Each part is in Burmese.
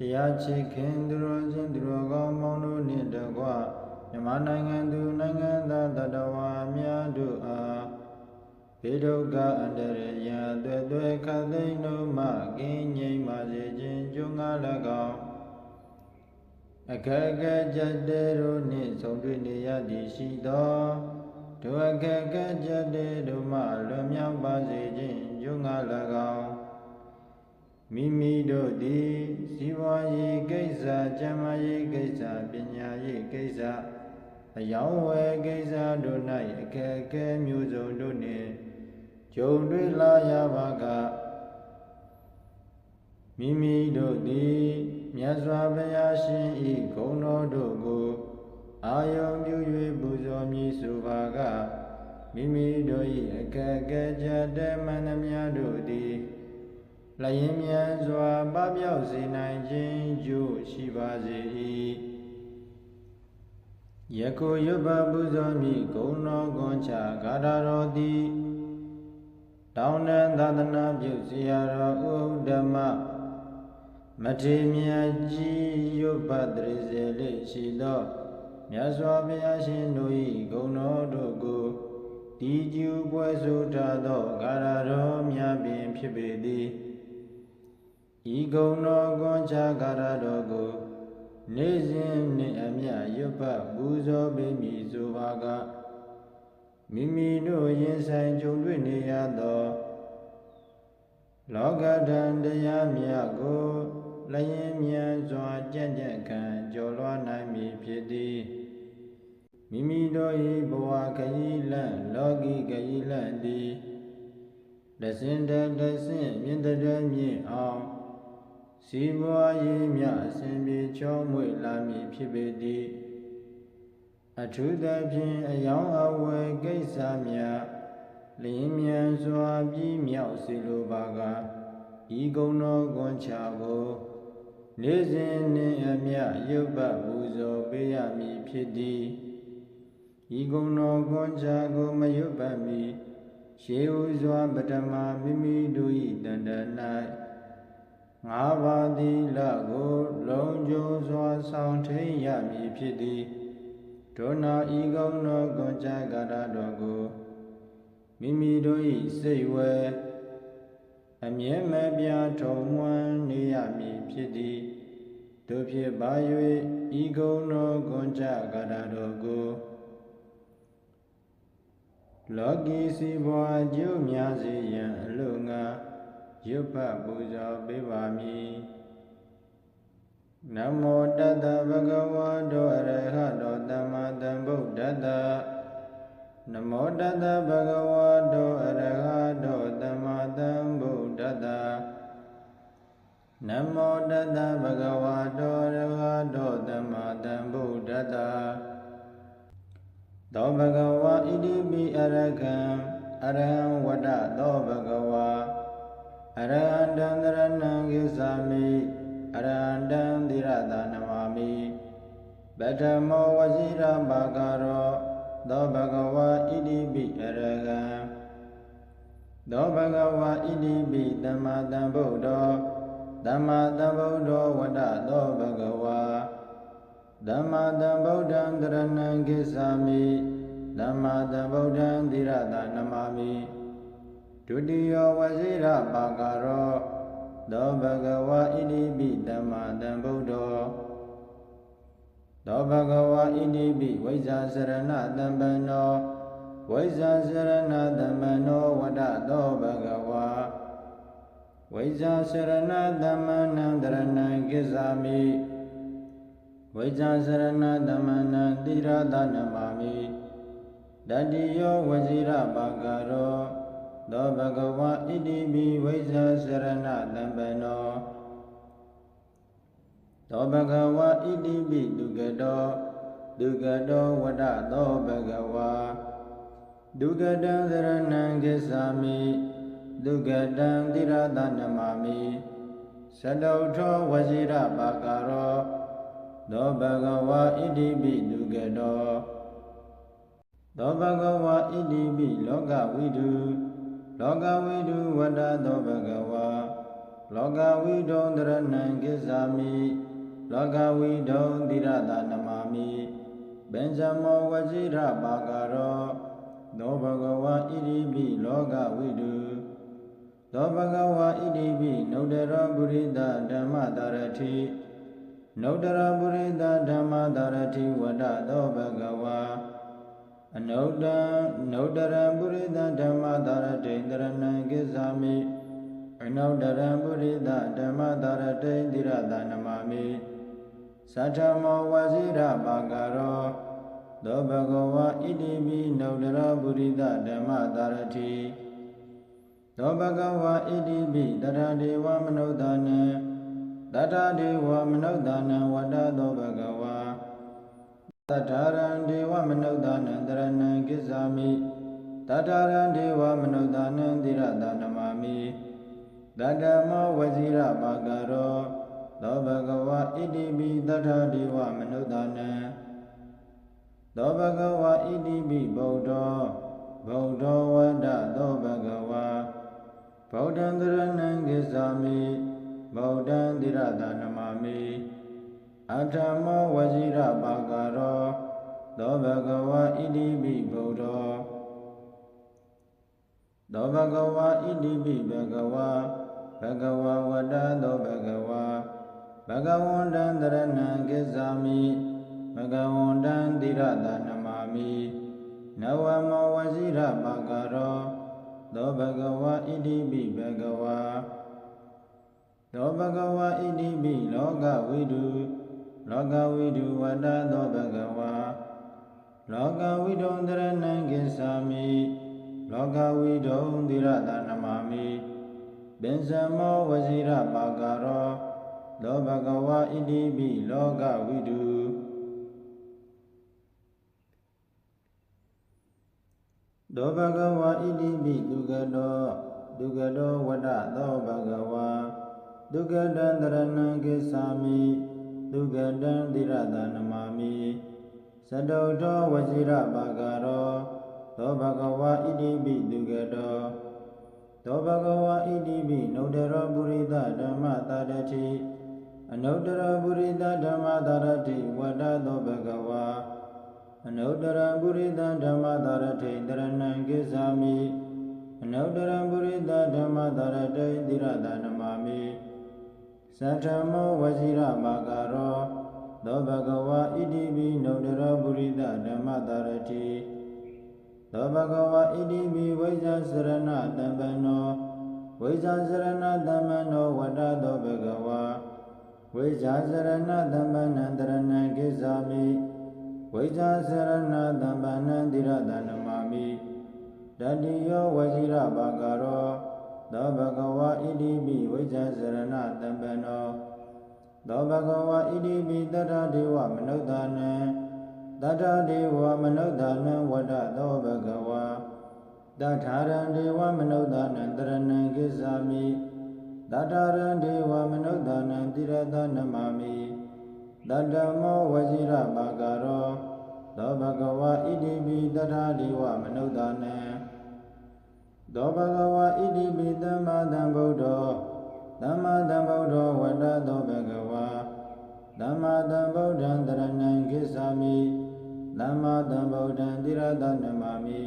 တရားချစ်ခင်သူတော်ချင်းသူတော်ကောင်းမောင်တို့နှင့်တကွမြန်မာနိုင်ငံသူနိုင်ငံသားတတဝါများတို့အားဘေဒုက္ခအန္တရာယ်တွေ့တွေ့ခတ်သိမ်းတို့မှကင်းငြိမ်းပါစေခြင်းကြုံငါ၎င်းအခက်အခဲကြက်တဲ့တို့နှင့်ဆုံတွေ့နေရသည်ရှိသောဒုအခက်အခဲကြက်တဲ့တို့မှလွန်မြောက်ပါစေခြင်းကြုံငါ၎င်း မိမိတို့သည်ဇီဝရေးကိစ္စ၊ကျမ်းမာရေးကိစ္စ၊ပညာရေးကိစ္စအယောင်းဝယ်ကိစ္စတို့၌အခက်အခဲမျိုးစုံတို့နှင့်ကြုံတွေ့လာရပါကမိမိတို့သည်မြတ်စွာဘုရားရှင်ဤဂုဏ်တော်တို့ကိုအာယုံပြု၍ပူဇော်မည်ဆိုပါကမိမိတို့၏အခက်အခဲကြတဲ့မန္တများတို့သည် လျင်မြန်စွာပပျောက်စေနိုင်ခြင်းကျို့ရှိပါစေ၏ယခုရွတ်ပါပူဇော်မည်ဂုဏ်တော်ကွန်ချဂါရတော်သည်တောင်းတသာသနာပြုဆရာတော်ဥဒ္ဓမမထေမြတ်ကြီးရွတ်ပါတရစေလေးရှိသောမြတ်စွာဘုရားရှင်တို့၏ဂုဏ်တော်တို့ကိုဒီကျူပွဲဆိုထားသောဂါရတော်များပင်ဖြစ်ပေသည် ဤဂုဏ်တော်ကွန်ချဂါရတော်ကိုနေ့စဉ်နှင့်အမျှရွတ်ပတ်ပူဇော်ပေးမည်ဆိုပါကမိမိတို့ရင်ဆိုင်ကြုံတွေ့နေရသောလောကဓာန်တရားမြတ်ကိုလျင်မြန်စွာကြံ့ကြံ့ခံကြော်လွှားနိုင်မည်ဖြစ်သည်မိမိတို့၏ဘဝခရီးလန့်လောကီခရီးလန့်သည်တစင်တတဆင့်မြင့်တည်းမြင့်အောင် စီးပွားရေးမြအစဉ်ပြေချောမွေ့လာမည်ဖြစ်ပေသည်အထူးသဖြင့်အယောင်အဝယ်ကိစ္စများလင်းမြန်စွာပြီးမြောက်စေလိုပါကဤကုံတော်ကွန်ချကိုနေ့စဉ်နှင့်အမျှရုပ်ပတ်ပူဇော်ပေးရမည်ဖြစ်သည်ဤကုံတော်ကွန်ချကိုမရုပ်ပတ်မီရှေးဥစွာပထမမိမိတို့၏တန်တ၌ ငါးပါးသီလကို လုံးကျုံစွာဆောင်ထိန်ရမည်ဖြစ်သည်ဒုနာဤကုံတော်ကွန်ချကရတော်ကိုမိမိတို့၏စိတ်ဝဲအမြဲမပြထုံမွမ်းနေရမည်ဖြစ်သည်တို့ဖြစ်ပါ၍ဤကုံတော်ကွန်ချကရတော်ကိုလောကီစီဘွားကျုပ်များစေရန်အလို့ငါ ရွတ်ဖတ်ပူဇော်ပေးပါမည်နမောတတဗုဒ္ဓဝါဒောအရဟတောသမ္မာသမ္ဗုဒ္ဓတ္တနမောတတဗုဒ္ဓဝါဒောအရဟတောသမ္မာသမ္ဗုဒ္ဓတ္တနမောတတဗုဒ္ဓဝါဒောအရဟတောသမ္မာသမ္ဗုဒ္ဓတ္တသောဘဂဝါဣတိပိအရကံအရဟံဝတ္တသောဘဂဝါအရဟံ တံတရဏံကိသာမိအရဟံတံသီရတာနမမိပထမောဝဇိရပါကရောသောဘဂဝါဣတိပိအရကံသောဘဂဝါဣတိပိသမ္မာသမ္ဗုဒ္ဓောသမ္မာသမ္ဗုဒ္ဓောဝတ္တသောဘဂဝါသမ္မာသမ္ဗုဒ္ဓံတရဏံကိသာမိသမ္မာသမ္ဗုဒ္ဓံသီရတာနမမိ ဒုတိယဝဇိရပါကရောသောဘဂဝါဣတိပိသမ္မာသမ္ဗုဒ္ဓောသောဘဂဝါဣတိပိဝိဇ္ဇာစရဏတမ္ပန္နောဝိဇ္ဇာစရဏတမ္ပန္နောဝတ္တသောဘဂဝါဝိဇ္ဇာစရဏတမ္မနံတရဏံကိစ္ဆာမိဝိဇ္ဇာစရဏတမ္မနံတိရသနမမိတတိယောဝဇိရပါကရော သောဘဂဝါဣတိပိဝိဇ္ဇာစရဏတမ္ပနောသောဘဂဝါဣတိပိဒုက္ကတောဒုက္ကတောဝတ္တသောဘဂဝါဒုက္ကတံစရဏံကိသာမိဒုက္ကတံတိရသနမမိသတုထောဝဇိရပါကရောသောဘဂဝါဣတိပိဒုက္ကတောသောဘဂဝါဣတိပိလောကဝိတု လောကဝိတုဝတ္တသောဘဂဝါလောကဝိတုံတရဏံကိစ္ဆာမိလောကဝိဒုံသီရတနမာမိဘင်္ဇမောဝဇိရပါကရောသောဘဂဝါဣရိပိလောကဝိတုသောဘဂဝါဣတိပိနုဒရပုရိသဓမ္မတာရတိနုဒရပုရိသဓမ္မတာရတိဝဒသောဘဂဝါ အနုဒ္ဒံနုဒရပုရိသဓမ္မတာရတိတရဏံကိစ္ဆာမိအနုဒရပုရိသဓမ္မတာရတိတိရတနမမိသတ္ထမောဝဇိရပါကရောသောဘဂဝါဣတိပိနုဒရပုရိသဓမ္မတာရတိသောဘဂဝါဣတိပိတရဒေဝမနုဿာနံတတဒေဝမနုဿာနံဝတ္တသောဘဂဝါ တထာရံဒေဝမနုဿာနံတရဏံကိစ္ဆာမိတထာရံဒေဝမနုဿာနံတိရတနမမိတတမောဝဇိရပါကရောသောဘဂဝါဣတိပိတထာဒေဝမနုဿာနံသောဘဂဝါဣတိပိဗုဒ္ဓောဗုဒ္ဓောဝတ္တသောဘဂဝါဗုဒ္ဓံတရဏံကိစ္ဆာမိဗုဒ္ဓံတိရတနမမိ အထမောဝဇိရပါကရောသောဘဂဝါဣတိပိဗုဒ္ဓောသောဘဂဝါဣတိပိဘဂဝါဘဂဝါဝတ္တသောဘဂဝါဘဂဝန္တံတရဏံကိစ္ဆာမိဘဂဝန္တံတိရတနမမိနဝမောဝဇိရပါကရောသောဘဂဝါဣတိပိဘဂဝါသောဘဂဝါဣတိပိလောကဝိတု လောကဝိတုဝတ္တသောဘဂဝါလောကဝိတုံတရဏံကိစ္ဆာမိလောကဝိတုံသီရတနမမိပင်စမောဝဇိရပါကရောသောဘဂဝါဣတိပိလောကဝိတုသောဘဂဝါဣတိပိဒုက္ကတောဒုက္ကတောဝတ္တသောဘဂဝါဒုက္ကတံတရဏံကိစ္ဆာမိ ဒုက္ကတံသီရတနမမိသတုထောဝဇိရပါကရောသောဘဂဝါဣတိပိဒုက္ကတောသောဘဂဝါဣတိပိနုဒရောပုရိသဓမ္မတာရတိအနုတ္တရပုရိသဓမ္မတာရတိဝတ္တသောဘဂဝါအနုတ္တရပုရိသဓမ္မတာရတိတရဏံကိစ္ဆာမိအနုတ္တရပုရိသဓမ္မတာရတိတိရတနမမိ သတ္ထမောဝဇိရပါကရောသောဘဂဝါဣတိပိနုတ္တရပုရိသဓမ္မတာရတိသောဘဂဝါဣတိပိဝိဇ္ဇာစရဏတမ္ပနောဝိဇ္ဇာစရဏတမ္ပနောဝတ္တသောဘဂဝါဝိဇ္ဇာစရဏတမ္ပနံတရဏံကိစ္ဆာမိဝိဇ္ဇာစရဏတမ္ပနံတိရတနမမိတတိယောဝဇိရပါကရော သောဘဂဝါဣတိပိဝိဇ္ဇာစရဏတမ္ပနောသောဘဂဝါဣတိပိတတဒေဝမနုဿာနံတတဒေဝမနုဿာနံဝတ္တသောဘဂဝါတထာရံဒေဝမနုဿာနံတရဏံကိစ္ဆာမိတထာရံဒေဝမနုဿာနံတိရတနမမိတတမောဝဇိရပါကရောသောဘဂဝါဣတိပိတထာဒေဝမနုဿာနံ သောဘဂဝါဣတိပိသမ္မာသမ္ဗုဒ္ဓောသမ္မာသမ္ဗုဒ္ဓောဝတ္တသောဘဂဝါသမ္မာသမ္ဗုဒ္ဓံတရဏံကိစ္ဆာမိသမ္မာသမ္ဗုဒ္ဓံတိရတနမမိ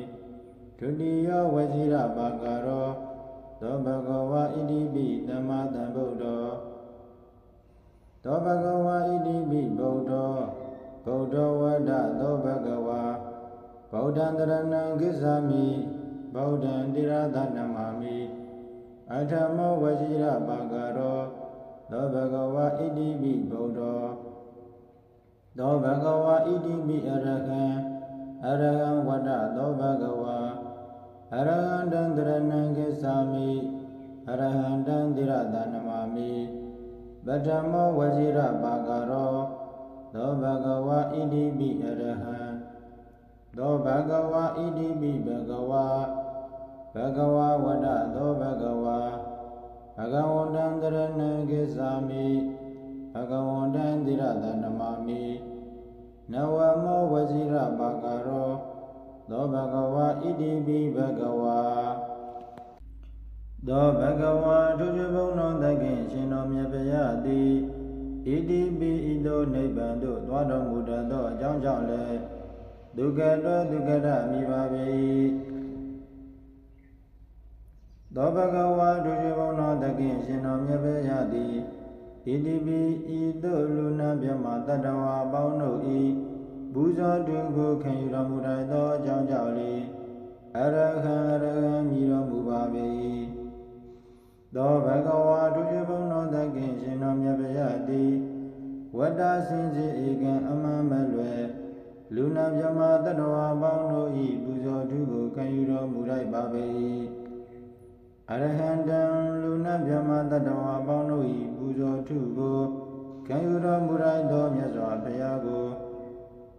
ဒုတိယဝဇိရပါကရောသောဘဂဝါဣတိပိသမ္မာသမ္ဗုဒ္ဓောသောဘဂဝါဣတိပိဗုဒ္ဓောဗုဒ္ဓဝတ္တသောဘဂဝါဗုဒ္ဓံတရဏံကိစ္ဆာမိ ဗုဒ္ဓံတိရသနမမိအထမောဝရှိရပါကရောသောဘဂဝါဣတိပိဗုဒ္ဓောသောဘဂဝါဣတိပိအရဟံအရဟံဝတ္တသောဘဂဝါအရဟံတံတရဏံကိစ္ဆာမိအရဟံတံတိရသနမမိပထမောဝရှိရပါကရောသောဘဂဝါဣတိပိအရဟံသောဘဂဝါဣတိပိဘဂဝါ ဘဂဝါဝဒသောဘဂဝါဘဂဝန္တံတရဏံကိစ္ဆာမိဘဂဝန္တံတိရတနမမိနဝမောဝဇိရပါကရောသောဘဂဝါဣတိပိဘဂဝါသောဘဂဝါဒုတိယဘုံတော်သခင်ရှင်တော်မြတ်ဗျာတိဣတိပိဣတောနိဗ္ဗာန်သို့သွားတော်မူတတ်သောအကြောင်းကြောင့်လည်းဒုက္ခတောဒုက္ခရမိပါပေ၏ သောဘဂဝါဒုတိဘုံတော်တခင်ရှင်တော်မြတ်ပဲရသည်ဣတိပိဤသို့လူနာမြမတတဝါပေါင်းတို့ဤဘူဇောတုကိုခံယူတော်မူတတ်သောအကြောင်းကြောင့်လေအရဟံအရဟံမြည်တော်မူပါပေ၏သောဘဂဝါဒုတိဘုံတော်တခင်ရှင်တော်မြတ်ပဲရသည်ဝတ္တစင်စေဧကံအမှန်မလွယ်လူနာမြမတတဝါပေါင်းတို့ဤဘူဇောတုကိုခံယူတော်မူလိုက်ပါပေ၏ အရဟံတံလူနာမြမတတဝါပေါင်းတို့ဤပူဇော်ထုကိုခံယူတော်မူလိုက်သောမြတ်စွာဘုရားကို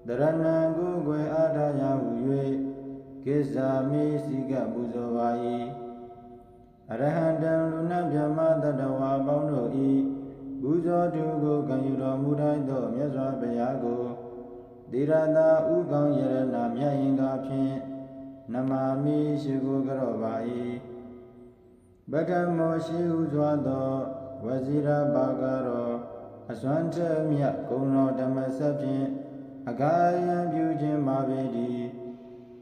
တရဏံကိုယ်ွယ်အားထားရဟု၍ကိစ္ဆာမိစိကပူဇော်ပါ၏အရဟံတံလူနာမြမတတဝါပေါင်းတို့ဤပူဇော်ထုကိုခံယူတော်မူလိုက်သောမြတ်စွာဘုရားကိုတိရတာဥကောင်းယရဏမြတ်ရင်ကားဖြင့်နမာမိရှိကိုကြော့ပါ၏ ပထမောရှိဟုစွာသောဝဇိရပါကရောအစွမ်းထမြတ်ဂုဏတော်ဓမ္မဆက်ဖြင့်အကာယံပြုခြင်းမာပေတည်း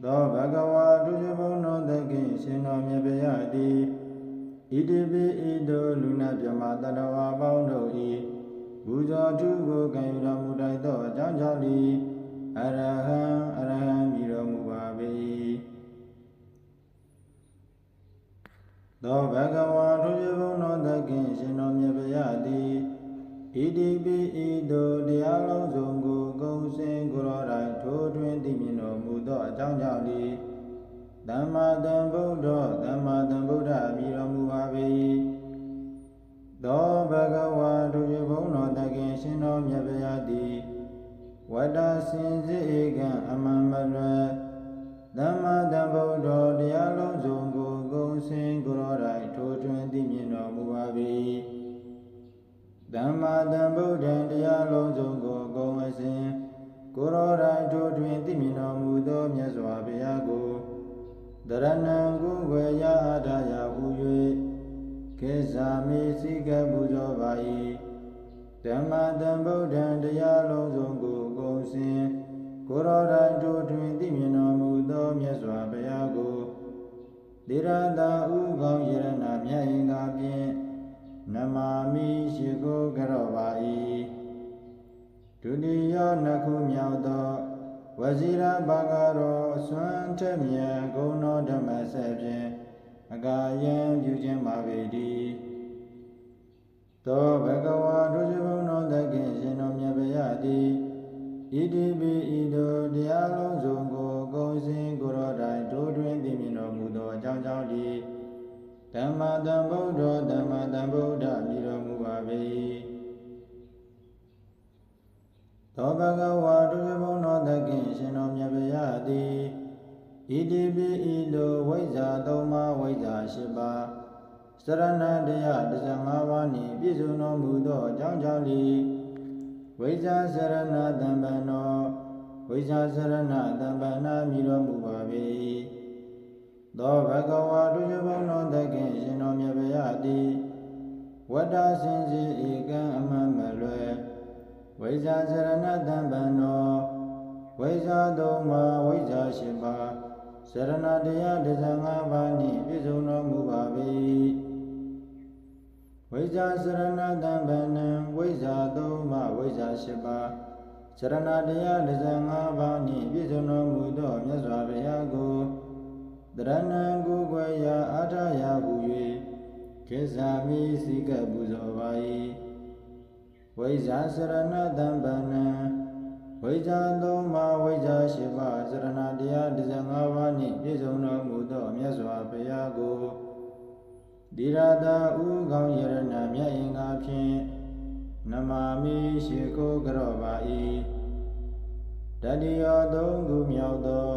သောဘဂဝါဒုဇဘုံတော်သခင်ရှင်တော်မြတ်ဗျာတိဣတိပိဣတောလူနာပြမတတဝါပေါင်းတို့ဤဘူဇောတုကိုကံယူတော်မူတိုက်သောအကြောင်းကြောင့်ဤအရဟံအရဟံမြည်တော်မူပါပေ၏ သောဘဂဝါဒုဇဘုံတော်သခင်ရှင်တော်မြတ်ဗျာတိဣတိပိဣတောတရားလုံးစုံကိုဂုံစင်ကိုရောတိုင်းထိုးထွင်းသိမြင်တော်မူသောအကြောင်းကြောင့်ဤသမ္မာသမ္ဗုဒ္ဓသမ္မာသမ္ဗုဒ္ဓမြည်တော်မူပါပေ၏သောဘဂဝါဒုဇဘုံတော်သခင်ရှင်တော်မြတ်ဗျာတိဝတ္တစင်စစ်ဧကံအမှန်မလွယ် သမ္မာသမ္ဗုဒ္ဓတရားလုံးစုံကိုဂုံစင်ကိုရောတိုင်းထိုးထွင်းသိမြင်တော်မူပါပေ၏သမ္မာသမ္ဗုဒ္ဓံတရားလုံးစုံကိုဂုံအစဉ်ကိုရောတိုင်းထိုးထွင်းသိမြင်တော်မူသောမြတ်စွာဘုရားကိုတရဏံကိုယ်ွယ်ရအားထားရဟု၍ကေဇာမေစိကပူဇော်ပါ၏ဓမ္မတံဗုဒ္ဓံတရားလုံးစုံကိုဂုံစင် ကိုရောတိုင်းထိုးထွင်းသိမြင်တော်မူသောမြတ်စွာဘုရားကိုတိရတာဥကောင်းယရဏမြတ်အင်္ဂါဖြင့်နမာမိရှိကိုကြော့ပါ၏ဒုတိယနှစ်ခုမြောက်သောဝဇိရဘာဂရောအစွမ်းထက်မြတ်ဂုဏတော်ဓမ္မဆက်ဖြင့်အကာယံပြုခြင်းပါပေတည်းသောဘဂဝါဒုဇဘုံတော်သခင်ရှင်တော်မြတ်ဗျာတိ ဣတိပိဣတောတရားလုံးစုံကိုကုံစင်ကိုရောတိုင်းထိုးထွင်းသိမြင်တော်မူသောအကြောင်းကြောင့်ဒီဓမ္မတံဗုဒ္ဓဓမ္မတံဗုဒ္ဓမြည်တော်မူပါပေ၏သောဘဂဝါဒုဇဘုံတော်သခင်ရှင်တော်မြတ်ဗျာတိဣတိပိဣတောဝိဇ္ဇာသုံးပါးဝိဇ္ဇာ၈ပါးစရဏတရား15ပါးနှင့်ပြည့်စုံတော်မူသောအကြောင်းကြောင့်ဒီ ဝိဇ္ဇာစရဏတံပံနောဝိဇ္ဇာစရဏတံပံနာမြည်တော်မူပါပေ၏သောဘဂဝါဒုယဘုံတော်သခင်ရှင်တော်မြတ်ဗျာတိဝတ္တစင်စီဧကံအမှန်မလွယ်ဝိဇ္ဇာစရဏတံပံနောဝိဇ္ဇာသုံးပါးဝိဇ္ဇာ၈ပါးစရဏတရား15ပါးနှင့်ပြည့်စုံတော်မူပါ၏ ဝိဇ္ဇာစရဏတံဗန္နံဝိဇ္ဇာသုံးပါးဝိဇ္ဇာ၈ပါးစရဏတရား15ပါးနှင့်ပြည့်စုံတော်မူသောမြတ်စွာဘုရားကိုတရဏံကိုယ်ွယ်ရာအာထရာဟူ၍ကိစ္ဆာမိစိကပူဇော်ပါ၏ဝိဇ္ဇာစရဏတံဗန္နံဝိဇ္ဇာသုံးပါးဝိဇ္ဇာ၈ပါးစရဏတရား15ပါးနှင့်ပြည့်စုံတော်မူသောမြတ်စွာဘုရားကို ဒီရတာဥကောင်းယရဏမြတ်အင်္ဂါဖြင့်နမာမိရှိကိုကြော့ပါ၏တတိယသုံးခုမြောက်သော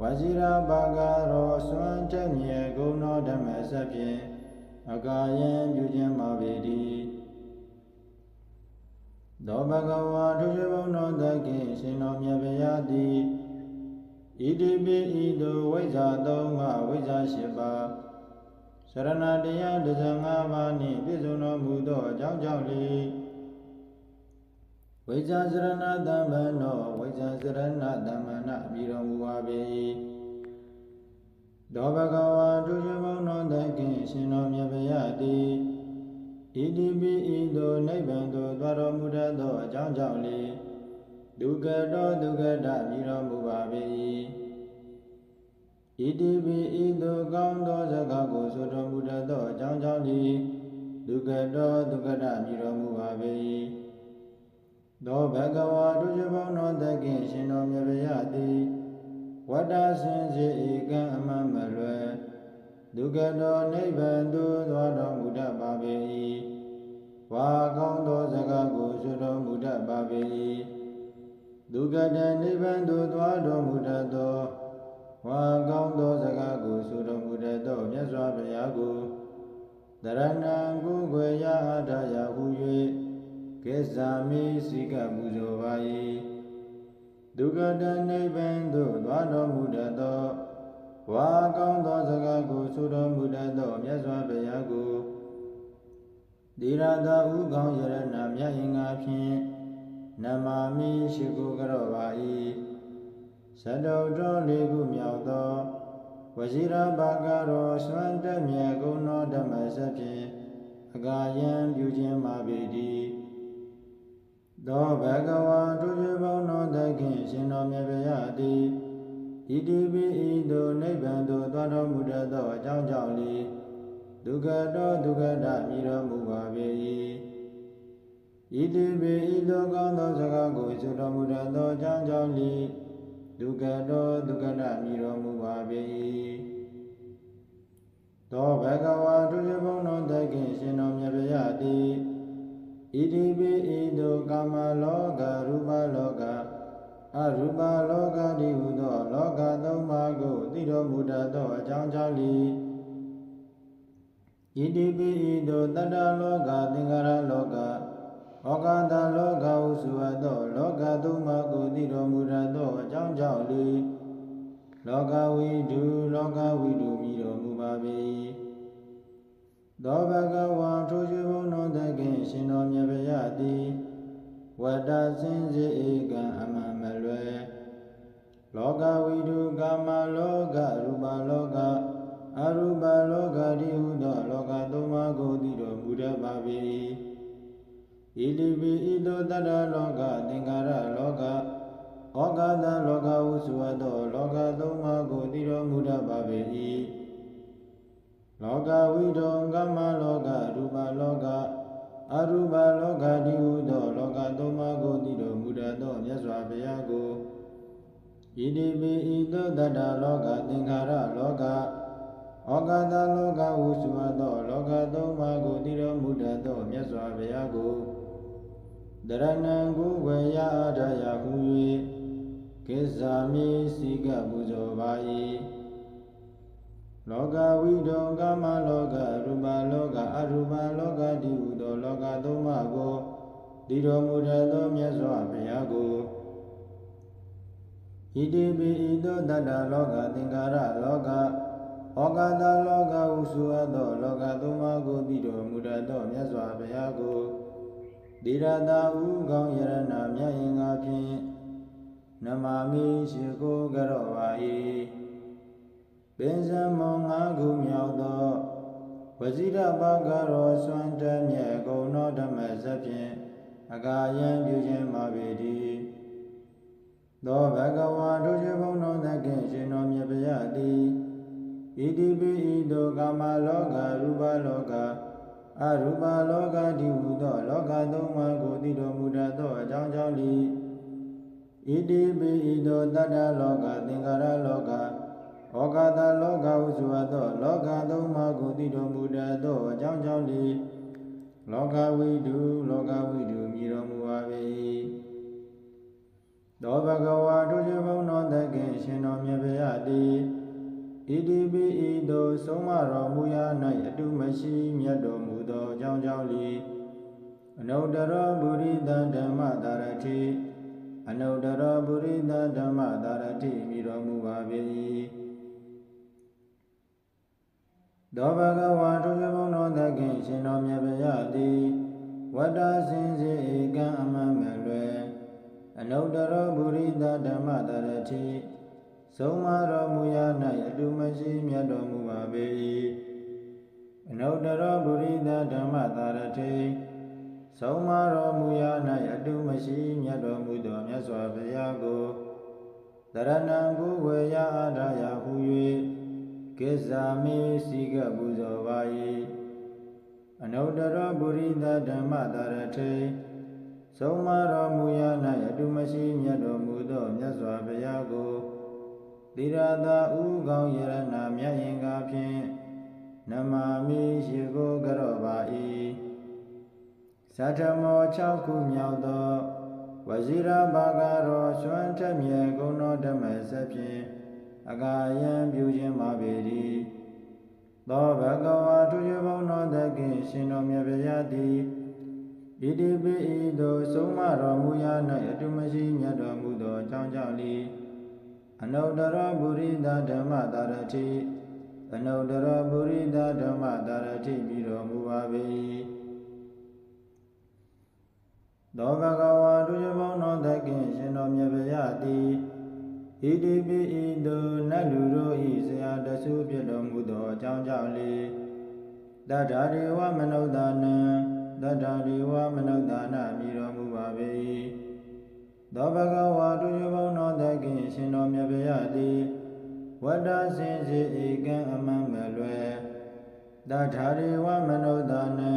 ဝဇိရဘာဂရောစွမ်းတက်မြဲဂုဏ်တော်ဓမ္မဆက်ဖြင့်အကာယံပြုခြင်းပါပေတည်းသောဘဂဝါဒုရဘုံတော်သခင်ရှင်တော်မြတ်ဗျာတိဣတိပိဣတောဝိဇ္ဇာသုံးပါးဝိဇ္ဇာ၈ပါးစ ရဏတရား15ပါးနှင့်ပြည့်စုံတော်မူသောအကြောင်းကြောင့်လေဝဝိဇ္ဇာစရဏသမ္ပန္နောဝိဇ္ဇာစရဏသမ္မဏအပြီးတော်မူပါပေ၏တောဘဂဝါဒုရဘုံတော်တခင်ရှင်တော်မြတ်ဗျာတိဣတိပိဣတောနိဗ္ဗာန်သို့သွားတော်မူတတ်သောအကြောင်းကြောင့်လေဒုက္ခတောဒုက္ခတပြီးတော်မူပါပေ၏ ဣတိပိဣတောကောင်းသောစကားကိုဆိုတော်မူတတ်သောအကြောင်းကြောင့်လေဒုက္ခတောဒုက္ခတပြီးတော်မူပါပေ၏သောဘဂဝါဒုရဘုံတော်တခင်ရှင်တော်မြတ်ဗျာတိဝတ္တဆင်စေဧကံအမတ်မလွယ်ဒုက္ခတောနိဗ္ဗာန်သို့သွားတော်မူတတ်ပါပေ၏ဝါကောင်းသောစကားကိုဆိုတော်မူတတ်ပါပေ၏ဒုက္ခတနိဗ္ဗာန်သို့သွားတော်မူတတ်သော ဝါကောင်းသောစကားကိုဆိုတော်မူတတ်သောမြတ်စွာဘုရားကိုတရဏံကိုယ်ွယ်ရအထာယဟု၍ကေဇာမိစိကပူဇော်ပါ၏ဒုက္ခတနိဗ္ဗာန်သို့သွားတော်မူတတ်သောဝါကောင်းသောစကားကိုဆိုတော်မူတတ်သောမြတ်စွာဘုရားကိုတိရသာဥကောင်းယရဏမြတ်အင်္ဂါဖြင့်နမာမိရှိကိုကြောပါ၏ သတ္တုတော်လေးခုမြောက်သောဝဇိရဘာကရောစွမ်းတက်မြဲကုံတော်ဓမ္မစဖြင့်အကာယံပြုခြင်းမာပေတည်းသောဘဂဝါသူရဘုံတော်သခင်ရှင်တော်မြတ်ဗျာတိဣတိပိဣတုနိဗ္ဗာန်သို့သွားတော်မူတတ်သောအကြောင်းကြောင့်လေဒုက္ခတောဒုက္ခတမြည်တော်မူပါပေ၏ဣတိပိဣတုကောင်းသောစကားကိုဆိုတော်မူတတ်သောအကြောင်းကြောင့်လေ ဒုက္ခတောဒုက္ခတမြည်တော်မူပါပေ၏သောဘဂဝါသူရဘုံတော်သခင်ရှင်တော်မြတ်ဗျာတိဣတိပိဣတုကာမလောကရူပလောကအရူပလောကတိဟုသောလောကသုံးပါးကိုသိတော်မူတတ်သောအကြောင်းကြောင့်လေဣတိပိဣတုတတ္တလောကသင်္ခါရလောက ဩကာသလောကဟုဆိုအပ်သောလောကသုံးပါးကိုသိတော်မူတတ်သောအကြောင်းကြောင့်လေလောကဝိတုလောကဝိတုမြည်တော်မူပါ၏သောဘဂဝါထိုရှိဘုံတော်သခင်ရှင်တော်မြတ်ဗျာတိဝတ္တစင်စေဧကံအမှန်မလွယ်လောကဝိတုကာမလောကရူပလောကအရူပလောကတိဟုသောလောကသုံးပါးကိုသိတော်မူတတ်ပါ၏ ဣတိပိဣတောတတ္တလောကသင်္ခါရလောကဩကာသလောကဟုဆိုအပ်သောလောကသုံးပါးကိုသိတော်မူတတ်ပါ၏လောကဝိတုံကမ္မလောကရူပလောကအရူပလောကတိဟုသောလောကသုံးပါးကိုသိတော်မူတတ်သောမြတ်စွာဘုရားကိုဣတိပိဣတောတတ္တလောကသင်္ခါရလောကဩကာသလောကဟုဆိုအပ်သောလောကသုံးပါးကိုသိတော်မူတတ်သောမြတ်စွာဘုရားကို တရဏံကိုဝေယအထာယဟု၍ကိစ္ဆာမိစိကပူဇော်ပါ၏လောကဝိတုံကာမလောကရူပလောကအရူပလောကတိဟုသောလောကသုံးပါးကိုတည်တော်မူတတ်သောမြတ်စွာဘုရားကိုဣတိပိဣတောတတ္တလောကသင်္ကာရလောကဩကာသလောကဟုဆိုအပ်သောလောကသုံးပါးကိုတည်တော်မူတတ်သောမြတ်စွာဘုရားကို တိရတာဥကောင်းယရဏမြတ်ရင်္ဂါဖြင့်နမာမိရှိကိုကြောပါ၏ပင်စမောငါးခုမြောက်သောဝဇိရပါကရောစွမ်းတမြဲကုံသောဓမ္မစဖြင့်အကာယံပြုခြင်းမှာပေတည်းသောဘဂဝါတို့ရှိဘုံတော်သခင်ရှင်တော်မြတ်ဗျာတိဣတိပိဣတောကာမလောကရူပလောက အရူပလောကတိဟုသောလောကသုံးပါးကိုသိတော်မူတတ်သောအကြောင်းကြောင့်လိဣတိပိဣတောတတ္တလောကသင်္ခါရလောကဩကာသလောကဟုဆိုအပ်သော လောကသုံးပါးကိုသိတော်မူတတ်သောအကြောင်းကြောင့်လေလောကဝိတုလောကဝိတုမြည်တော်မူပါ၏သောဘဂဝါတို့ရှိဘုံတော်သခင်ရှင်တော်မြတ်ဗျာတိ ဣတိပိဣတောဆုံးမတော်မူရာ၌အတုမရှိမြတ်တော်မူသောအကြောင်းကြောင့်လေအနုတ္တရောပုရိသဓမ္မတာရတိအနုတ္တရောပုရိသဓမ္မတာရတိမြည်တော်မူပါ၏သောဘဂဝါထုဇဘုံတော်သခင်ရှင်တော်မြတ်ဗျာတိဝတ္တစင်စေကံအမမလွယ်နုတ္တရောပုရိသဓမ္မတရတိ ဆုံးမတော်မူရာ၌အတုမရှိမြတ်တော်မူပါပေ၏အနုတ္တရောပုရိသဓမ္မတရတိဆုံးမတော်မူရာ၌အတုမရှိမြတ်တော်မူသောမြတ်စွာဘုရားကိုတရဏံကိုဝေယအာဒယဟု၍ကိစ္ဆာမိစီကပူဇော်ပါ၏အနုတ္တရောပုရိသဓမ္မတရတိဆုံးမတော်မူရာ၌အတုမရှိမြတ်တော်မူသောမြတ်စွာဘုရားကို သီရသာဥကောင်းယရဏမြတ်ရင်ကားဖြင့်နမာမိရှိကိုကြော့ပါ၏သတ္တမော6ခုမြောက်သောဝဇိရဘာဂရောရွှမ်းထက်မြေဂုဏတော်ဓမ္မဆက်ဖြင့်အကာယံပြုခြင်းပါပေ၏သောဘဂဝါသူရဘုံတော်တကိရှင်တော်မြတ်ဗျာသည်ဣတိပိဤသို့ဆုံးမတော်မူရာ၌အတုမရှိမြတ်တော်မူသောအကြောင်းကြောင့်လီ အနုတ္တရပုရိသဓမ္မတာရတိအနုတ္တရပုရိသဓမ္မတာရတိပြီးတော်မူပါ၏သောဘဂဝါသူရဘုံတော်တကိရှင်တော်မြတ်ဗျာသည်ဣတိပိဤသို့နတ်လူတို့၏ဆရာတဆူဖြစ်တော်မူသောအကြောင်းကြောင့်လီတတ္ထာဒေဝမနုဿာနံတတ္ထာဒေဝမနုဿာနမြည်တော်မူပါ၏ သောဘဂဝါသူရဘုံတော်တကိရှင်တော်မြတ်ဗျာသည်ဝတ္တစင်စေဧကံအမံမလွယ်တတ္ထာဒေဝမနုဿာနံ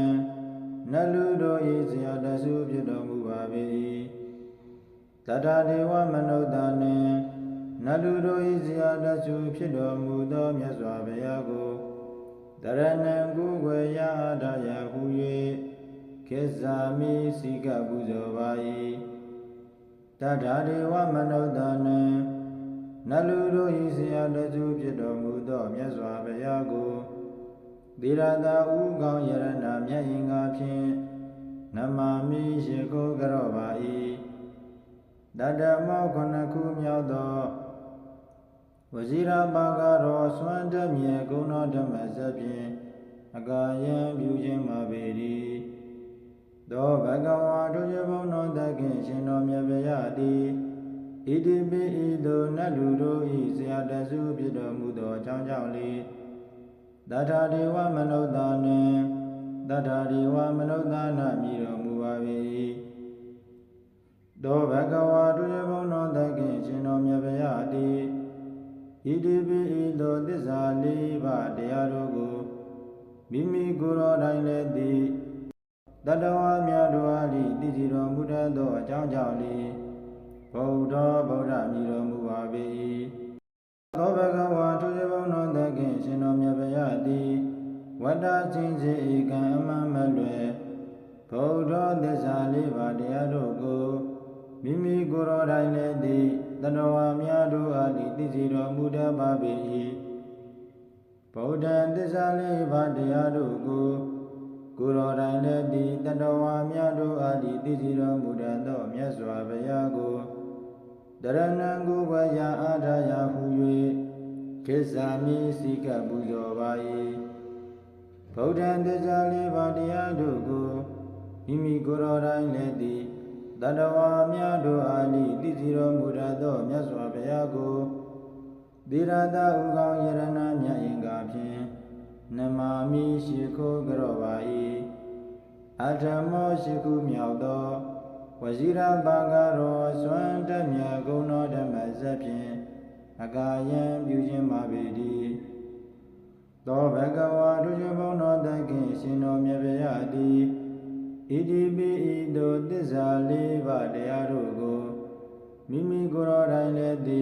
နတ်လူတို့၏ဆရာတဆူဖြစ်တော်မူပါ၏တတ္ထာဒေဝမနုဿာနံနတ်လူတို့၏ဇာတဆူဖြစ်တော်မူသောမြတ်စွာဘုရားကိုတရဏံကုဝေယအာဒယဟု၍ခေဇာမိစိကပူဇော်ပါ၏ တထာဒေဝမနုဿာနံနတ်လူတို့၏ဇာတဆူဖြစ်တော်မူသောမြတ်စွာဘုရားကိုသီရတာဥကောင်းယရဏမြတ်ရင်ကားဖြင့်နမမိရှိကိုကြော့ပါ၏တတမောခဏခုမြောက်သောဝဇိရပါကတော့စွမ်းတမြေဂုဏဓမ္မစဖြင့်အကာယံပြုခြင်းမှာပေ၏ သောဘဂဝါတို့ရဘုံတော်တခင်ရှင်တော်မြတ်ဗျာသည်ဣတိပိဤသို့နတ်လူတို့၏ဆရာတဆုဖြစ်တော်မူသောအကြောင်းကြောင့်လေတထာဒေဝမနုဿာနံတထာဒေဝမနုဿာနမြည်တော်မူပါ၏သောဘဂဝါတို့ရဘုံတော်တခင်ရှင်တော်မြတ်ဗျာသည်ဣတိပိဤသို့သစ္စာလေးပါးတရားတို့ကိုမိမိကိုယ်တော်တိုင်လည်းသိ တတဝါများတို့အားလိသိစီတော်မူတတ်သောအကြောင်းကြောင့်လေဗုဒ္ဓဗုဒ္ဓမြည်တော်မူပါ၏သောဘဂဝါသူဇဘုံတော်တခင်ရှင်တော်မြတ်ဗျာသည်ဝတ္တချင်းစေဧကံအမှန်မလွယ်ဗုဒ္ဓသစ္စာလေးပါးတရားတို့ကိုမိမိကိုယ်တော်တိုင်လည်းသိတဏဝါများတို့အားလိသိစီတော်မူတတ်ပါ၏ဗုဒ္ဓံသစ္စာလေးပါးတရားတို့ကို ကိုယ်တော်တိုင်လည်းသိတဏဝါများတို့အားလိသိစီတော်မူတတ်သောမြတ်စွာဘုရားကိုတရဏံကိုဝယအာထာယဟု၍ခေဇာမိစိကပူဇော်ပါ၏ဗုဒ္ဓံသစ္စာလေးပါးတရားတို့ကိုမိမိကိုယ်တော်တိုင်လည်းသိတတဝါများတို့အားလိသိစီတော်မူတတ်သောမြတ်စွာဘုရားကိုသီရတာဥကောင်းယရဏမြတ်ရင်ကားဖြင့် နမာမိရှိခိုးကြော့ပါ၏အထမောရှိခုမြောက်သောဝဇိရဘာဂရောစွမ်းတမြတ်ဂုဏတော်ဓမ္မဇက်ဖြင့်အကာယံပြုခြင်းပါပေ၏သောဘဂဝါဒုရဘုံတော်တခင်ရှင်တော်မြတ်ဗျာသည်ဣတိပိဤသို့သစ္စာလေးပါးတရားတို့ကိုမိမိကိုယ်တော်တိုင်လည်းသိ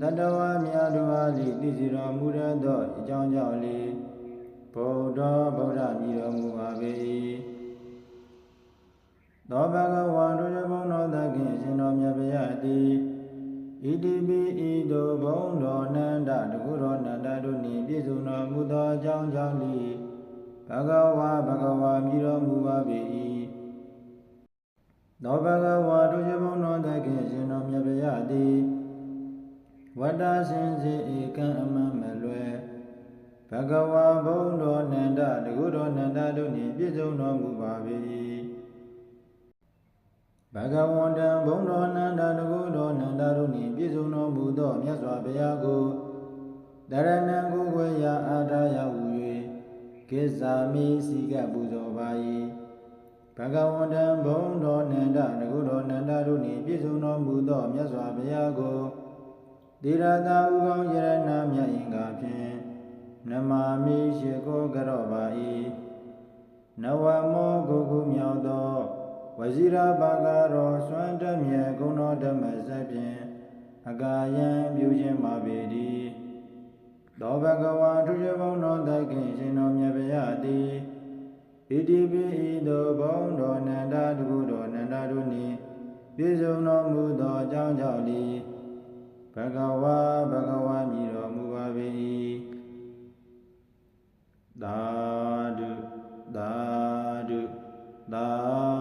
တတဝါများတို့အားလိသိစီတော်မူရသောအကြောင်းကြောင့်လေ ဗုဒ္ဓဗုဒ္ဓမြည်တော်မူပါ၏သောဘဂဝါတို့ရဘုံတော်သခင်ရှင်တော်မြတ်ဗျာသည်ဣတိပိဤသို့ဘုံတော်နန္ဒတကုတော်နန္ဒတို့နှင့်ပြည့်စုံတော်မူသောအကြောင်းကြောင့်လေဘဂဝါဘဂဝါမြည်တော်မူပါ၏သောဘဂဝါတို့ရဘုံတော်တခင်ရှင်တော်မြတ်ဗျာသည်ဝတ္တစင်စေဧကံအမံမလွယ် ဘဂဝါဘုံတော်နန္ဒတကုတော်နန္ဒတို့နှင့်ပြည့်စုံတော်မူပါ၏ဘဂဝန္တံဘုံတော်နန္ဒတကုတော်နန္ဒတို့နှင့်ပြည့်စုံတော်မူသောမြတ်စွာဘုရားကိုတရဏံကိုကိုရာအာထာယဟု၍ကိစ္ဆာမိစီကပူဇော်ပါ၏ဘဂဝန္တံဘုံတော်နန္ဒတကုတော်နန္ဒတို့နှင့်ပြည့်စုံတော်မူသောမြတ်စွာဘုရားကိုတိရတာဥကောင်းယရဏမြတ်အင်္ဂါဖြင့် နမာမိရှိကိုကြော့ပါ၏နဝမောကုကုမြောက်သောဝဇိရဘာဂရောစွမ်းတမြဲဂုဏတော်ဓမ္မစဖြင့်အကာယံပြုခြင်းပါပေသည်သောဘဂဝါထုရဘုံတော်တခင်ရှင်တော်မြတ်ဗျာတိဣတိပိဤသို့ဘုံတော်နန္ဒတကုတော်နန္ဒတို့နှင့်ပြည့်စုံတော်မူသောအကြောင်းကြောင့်လီဘဂဝါဘဂဝါမြည်တော်မူပါပေ၏ သာဓုသာဓုသာ